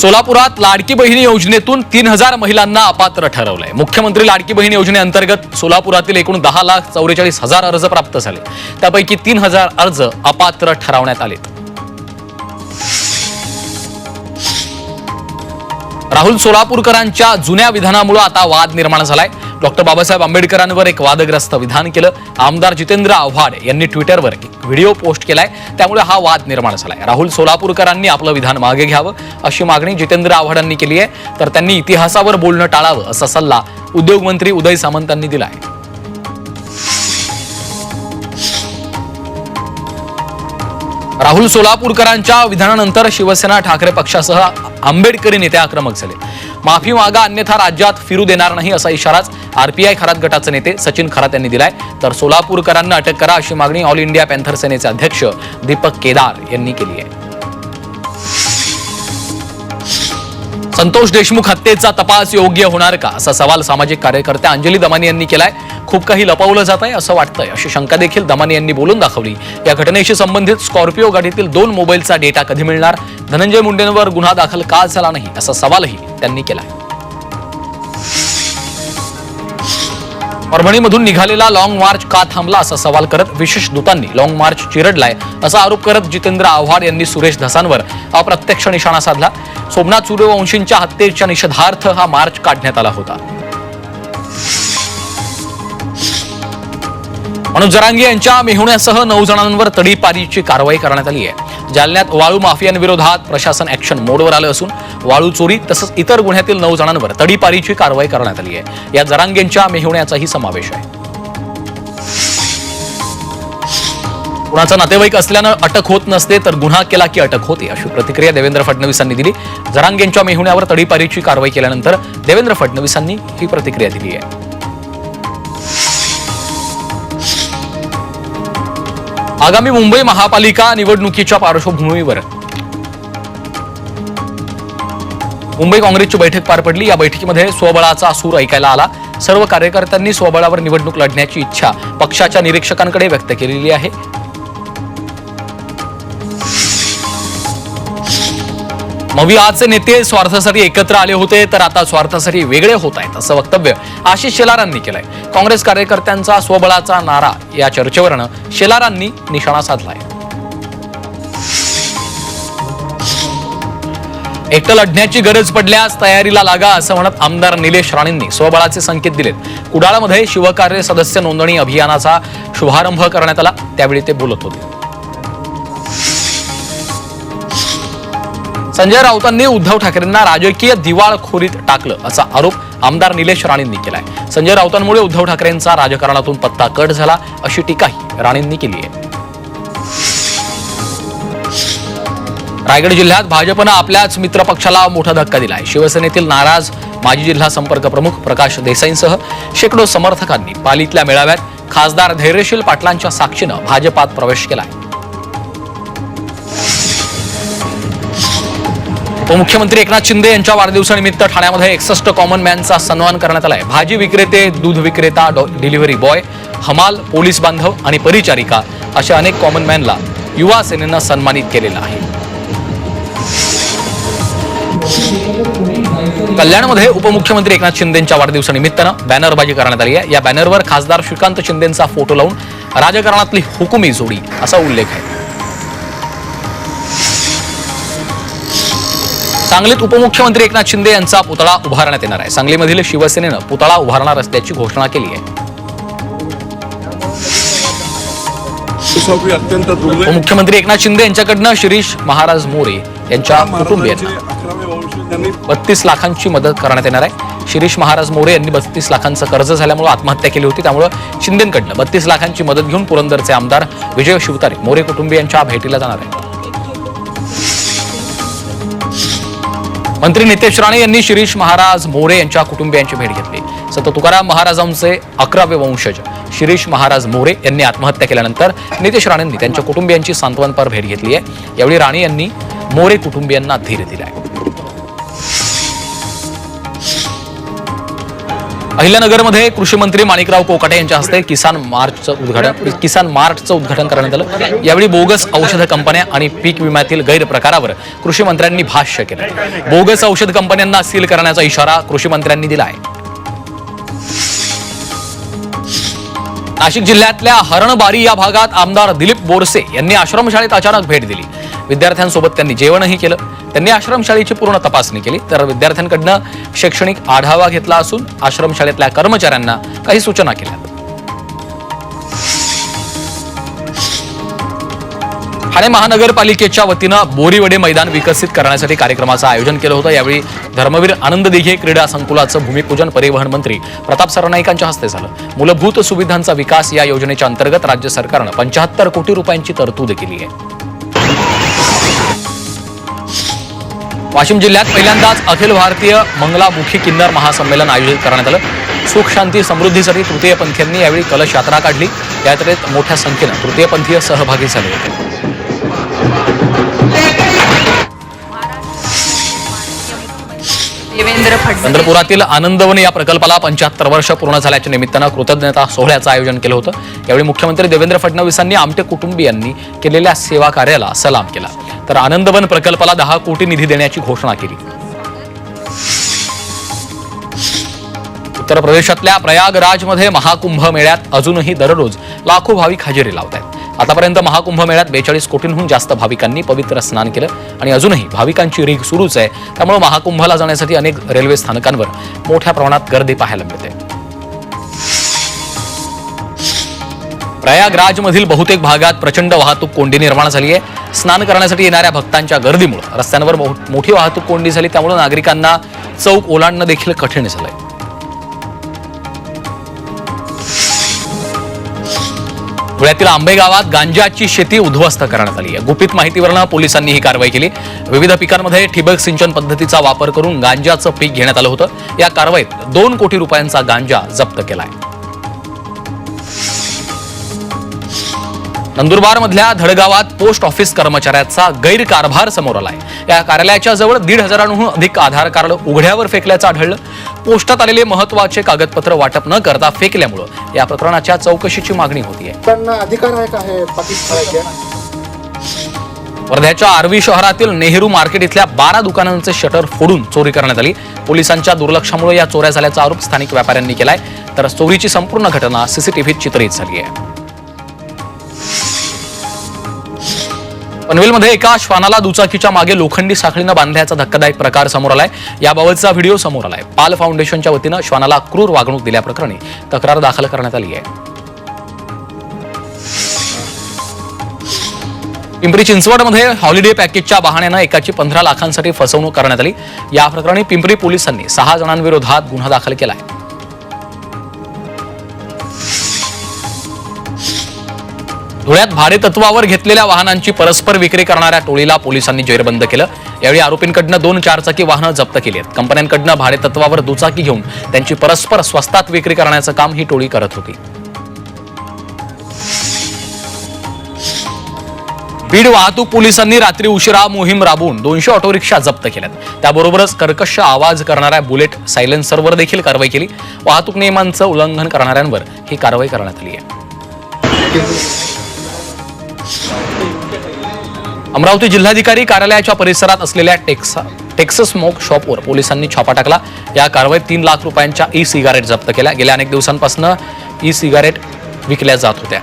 सोलापुरात लाडकी बहिणी योजनेतून तीन हजार महिलांना अपात्र ठरवलंय. मुख्यमंत्री लाडकी बहिणी योजनेअंतर्गत सोलापुरातील एकूण दहा लाख चौवेचाळीस हजार अर्ज प्राप्त झाले. त्यापैकी तीन हजार अर्ज अपात्र ठरवण्यात आले. राहुल सोलापूरकरांच्या जुन्या विधानामुळे आता वाद निर्माण झालाय. डॉक्टर बाबासाहेब आंबेडकरांवर एक वादग्रस्त विधान केलं. आमदार जितेंद्र आव्हाड यांनी ट्विटरवर एक व्हिडिओ पोस्ट केलाय. त्यामुळे हा वाद निर्माण झालाय. राहुल सोलापूरकरांनी आपलं विधान मागे घ्यावं अशी मागणी जितेंद्र आव्हाडांनी केली आहे. तर त्यांनी इतिहासावर बोलणं टाळावं असा सल्ला उद्योगमंत्री उदय सामंतांनी दिला आहे राहुल सोलापूरकरांच्या विधानानंतर शिवसेना ठाकरे पक्षासह आंबेडकरी नेते आक्रमक झाले. माफी मागा अन्यथा राज्यात फिरू देणार नाही असा इशाराच आरपीआय खरात गटाचे नेते सचिन खरात यांनी दिलाय. तर सोलापूरकरांना अटक करा अशी मागणी ऑल इंडिया पॅन्थर सेनेचे अध्यक्ष दीपक केदार यांनी केली आहे. संतोष देशमुख हत्येचा तपास योग्य होणार का? असा सवाल सामाजिक कार्यकर्त्या अंजली दमानी यांनी केलाय. खूप काही लपवलं जात आहे असं वाटतंय. अशी शंका देखील दमानी यांनी बोलून दाखवली. या घटनेशी संबंधित स्कॉर्पिओ गाडीतील दोन मोबाईलचा डेटा कधी मिळणार? धनंजय मुंडेंवर गुन्हा दाखल का झाला नाही? असा सवालही त्यांनी केलाय. परभणीमधून निघालेला लाँग मार्च का थांबला असा सवाल करत विशेष दूतांनी लाँग मार्च चिरडलाय असा आरोप करत जितेंद्र आव्हाड यांनी सुरेश धसांवर अप्रत्यक्ष निशाणा साधला. सोमनाथ सूर्यवंशींच्या हत्येच्या निषेधार्थ हा मार्च काढण्यात आला होता. मनोज जरांगे यांच्या मेहुण्यासह नऊ जणांवर तडीपारीची कारवाई करण्यात आली आहे. जालन्यात वाळू माफियांविरोधात प्रशासन ऍक्शन मोडवर आलं असून वाळू चोरी तसंच इतर गुन्ह्यातील नऊ जणांवर तडीपारीची कारवाई करण्यात आली आहे. या जरांगेंच्या मेहुण्याचाही समावेश आहे. कुणाचा नातेवाईक असल्यानं अटक होत नसते तर गुन्हा केला की अटक होते अशी प्रतिक्रिया देवेंद्र फडणवीसांनी दिली. जरांगेंच्या मेहुण्यावर तडीपारीची कारवाई केल्यानंतर देवेंद्र फडणवीसांनी ही प्रतिक्रिया दिली आहे. आगामी मुंबई महापालिका निवडणुकीच्या पार्श्वभूमीवर. मुंबई काँग्रेसची बैठक पार पडली. या बैठकीमध्ये स्वबळाचा सूर ऐकायला आला. सर्व कार्यकर्त्यांनी स्वबळावर निवडणूक लढण्याची इच्छा पक्षाच्या निरीक्षकांकडे व्यक्त केलेली आहे. मवी नेते स्वार्थासाठी एकत्र आले होते तर आता स्वार्थासाठी वेगळे होत आहेत असं वक्तव्य आशिष शेलारांनी केलंय. काँग्रेस कार्यकर्त्यांचा स्वबळाचा नारा या चर्चेवरनं शेलारांनी निशाणा साधलाय. एकटं लढण्याची गरज पडल्यास तयारीला लागा असं म्हणत आमदार निलेश राणेंनी स्वबळाचे संकेत दिलेत. कुडाळमध्ये शिवकार्य सदस्य नोंदणी अभियानाचा शुभारंभ करण्यात आला त्यावेळी ते बोलत होते. संजय राऊतांनी उद्धव ठाकरेंना राजकीय दिवाळखोरीत टाकलं असा आरोप आमदार निलेश राणेंनी केलाय. संजय राऊतांमुळे उद्धव ठाकरेंचा राजकारणातून पत्ता कट झाला अशी टीकाही राणेंनी केली आहे. रायगड जिल्ह्यात भाजपनं आपल्याच मित्रपक्षाला मोठा धक्का दिलाय. शिवसेनेतील नाराज माजी जिल्हा संपर्क प्रमुख प्रकाश देसाईंसह शेकडो समर्थकांनी पालीतल्या मेळाव्यात खासदार धैर्यशील पाटलांच्या साक्षीनं भाजपात प्रवेश केलाय. उपमुख्यमंत्री एकनाथ शिंदे यांच्या वाढदिवसानिमित्त ठाण्यामध्ये एकसष्ट कॉमन मॅनचा सन्मान करण्यात आलाय. भाजी विक्रेते दूध विक्रेता डिलिव्हरी बॉय हमाल पोलीस बांधव आणि परिचारिका अशा अनेक कॉमन मॅनला युवा सेनेनं सन्मानित केलेलं आहे. कल्याणमध्ये उपमुख्यमंत्री एकनाथ शिंदेच्या वाढदिवसानिमित्तानं बॅनरबाजी करण्यात आली आहे. या बॅनरवर खासदार श्रीकांत शिंदेचा फोटो लावून राजकारणातली हुकुमी जोडी असा उल्लेख आहे. सांगलीत उपमुख्यमंत्री एकनाथ शिंदे यांचा पुतळा उभारण्यात येणार आहे. सांगलीमधील शिवसेनेनं पुतळा उभारणार असल्याची घोषणा केली आहे. उपमुख्यमंत्री एकनाथ शिंदे यांच्याकडनं शिरीष महाराज मोरे यांच्या कुटुंबियांना बत्तीस लाखांची मदत करण्यात येणार आहे. शिरीष महाराज मोरे यांनी बत्तीस लाखांचं कर्ज झाल्यामुळे आत्महत्या केली होती. त्यामुळे शिंदेकडनं बत्तीस लाखांची मदत घेऊन पुरंदरचे आमदार विजय शिवतारे मोरे कुटुंबियांच्या भेटीला जाणार आहेत. मंत्री नितेश राणे यांनी शिरीष महाराज मोरे यांच्या कुटुंबियांची भेट घेतली. संत तुकाराम महाराजांचे अकरावे वंशज शिरीष महाराज मोरे यांनी आत्महत्या केल्यानंतर नितेश राणेंनी त्यांच्या कुटुंबियांची सांत्वनपर भेट घेतली आहे. यावेळी राणे यांनी मोरे कुटुंबियांना धीर आहे अहिल्यानगरमध्ये कृषी मंत्री माणिकराव कोकाटे यांच्या हस्ते किसान मार्चचं उद्घाटन किसान मार्टचं उद्घाटन करण्यात आलं. यावेळी बोगस औषध कंपन्या आणि पीक विम्यातील गैरप्रकारावर कृषी मंत्र्यांनी भाष्य केलं. बोगस औषध कंपन्यांना सील करण्याचा इशारा कृषी मंत्र्यांनी दिला आहे नाशिक जिल्ह्यातल्या हरणबारी या भागात आमदार दिलीप बोरसे यांनी आश्रमशाळेत अचानक भेट दिली. विद्यार्थ्यांसोबत त्यांनी जेवणही केलं. त्यांनी आश्रमशाळेची पूर्ण तपासणी केली. तर विद्यार्थ्यांकडनं शैक्षणिक आढावा घेतला असून आश्रमशाळेतल्या कर्मचाऱ्यांना काही सूचना केल्या. ठाणे महानगरपालिकेच्या वतीनं बोरीवडे मैदान विकसित करण्यासाठी कार्यक्रमाचं आयोजन केलं होतं. यावेळी धर्मवीर आनंद दिघे क्रीडा संकुलाचं भूमिपूजन परिवहन मंत्री प्रताप सरनाईकांच्या हस्ते झालं. मूलभूत सुविधांचा विकास या योजनेच्या अंतर्गत राज्य सरकारनं पंच्याहत्तर कोटी रुपयांची तरतूद केली आहे. वाशिम जिल्ह्यात पहिल्यांदाच अखिल भारतीय मंगलामुखी किन्नर महासंमेलन आयोजित करण्यात आलं. सुख शांती समृद्धीसाठी तृतीयपंथीयांनी यावेळी कलश यात्रा काढली. यात्रेत मोठ्या संख्येनं तृतीयपंथीय सहभागी झाले होते. चंद्रपुरातील आनंदवन या प्रकल्पाला पंच्याहत्तर वर्ष पूर्ण झाल्याच्या निमित्तानं कृतज्ञता सोहळ्याचं आयोजन केलं होतं. यावेळी मुख्यमंत्री देवेंद्र फडणवीसांनी आमटे कुटुंबियांनी केलेल्या सेवा कार्याला सलाम केला. तर आनंदवन प्रकल्पाला दहा कोटी निधी देण्याची घोषणा केली. उत्तर प्रदेशातल्या प्रयागराजमध्ये महाकुंभ मेळ्यात अजूनही दररोज लाखो भाविक हजेरी लावत आहेत आतापर्यंत महाकुंभ मेळ्यात बेचाळीस कोटींहून जास्त भाविकांनी पवित्र स्नान केलं आणि अजूनही भाविकांची रीघ सुरूच आहे. त्यामुळे महाकुंभाला जाण्यासाठी अनेक रेल्वे स्थानकांवर मोठ्या प्रमाणात गर्दी पाहायला मिळते. प्रयागराजमधील बहुतेक भागात प्रचंड वाहतूक कोंडी निर्माण झाली आहे. स्नान करण्यासाठी येणाऱ्या भक्तांच्या गर्दीमुळे. रस्त्यांवर मोठी वाहतूक कोंडी झाली त्यामुळे नागरिकांना चौक ओलांडणं देखील कठीण झालंय. धुळ्यातील आंबे गावात गांजाची शेती उद्ध्वस्त करण्यात आली आहे. गुपित माहितीवरनं पोलिसांनी ही कारवाई केली. विविध पिकांमध्ये ठिबक सिंचन पद्धतीचा वापर करून गांजाचं पीक घेण्यात आलं होतं. या कारवाईत दोन कोटी रुपयांचा गांजा जप्त केला आहे मधल्या धडगावात पोस्ट ऑफिस कर्मचाऱ्याचा गैरकारभार समोर आलाय. या कार्यालयाच्या जवळ दीड हजारांहून अधिक आधार कार्ड उघड्यावर फेकल्याचं आढळलं. पोस्टात आलेले महत्त्वाचे कागदपत्र वाटप न करता फेकल्यामुळं या प्रकरणाच्या चौकशीची मागणी हे? करायचे वर्ध्याच्या आर्वी शहरातील नेहरू मार्केट इथल्या बारा दुकानांचे शटर फोडून चोरी करण्यात आली. पोलिसांच्या दुर्लक्षामुळे या चोऱ्या झाल्याचा आरोप स्थानिक व्यापाऱ्यांनी केलाय. तर चोरीची संपूर्ण घटना सीसीटीव्हीत चित्रित झाली आहे पनवेलमध्ये एका श्वानाला दुचाकीच्या मागे लोखंडी साखळीनं बांधल्याचा धक्कादायक प्रकार समोर आलाय. याबाबतचा व्हिडिओ समोर आलाय. पाल फाउंडेशनच्या वतीनं श्वानाला क्रूर वागणूक दिल्याप्रकरणी तक्रार दाखल करण्यात आली आहे. पिंपरी चिंचवडमध्ये हॉलिडे पॅकेजच्या बहाण्यानं एकाची पंधरा लाखांसाठी फसवणूक करण्यात आली. या प्रकरणी पिंपरी पोलिसांनी सहा जणांविरोधात गुन्हा दाखल केला आहे धुळ्यात भाडेतत्वावर घेतलेल्या वाहनांची परस्पर विक्री करणाऱ्या टोळीला पोलिसांनी जेरबंद केलं. यावेळी आरोपींकडनं दोन चारचाकी वाहनं जप्त केली आहेत. कंपन्यांकडनं भाडेतत्वावर दुचाकी घेऊन त्यांची परस्पर स्वस्तात विक्री करण्याचं काम ही टोळी करत होती. बीड वाहतूक पोलिसांनी रात्री उशिरा मोहीम राबवून दोनशे ऑटो रिक्षा जप्त केल्यात. त्याबरोबरच कर्कश आवाज करणाऱ्या बुलेट सायलेन्सरवर देखील कारवाई केली. वाहतूक नियमांचं उल्लंघन करणाऱ्यांवर ही कारवाई करण्यात आली आहे. अमरावती जिल्हाधिकारी कार्यालयाच्या परिसरात असलेल्या टेक्सा टेक्सस स्मोक शॉपवर पोलिसांनी छापा टाकला. या कारवाईत तीन लाख रुपयांच्या ई सिगारेट जप्त केल्या. गेल्या अनेक दिवसांपासून ई सिगारेट विकल्या जात होत्या.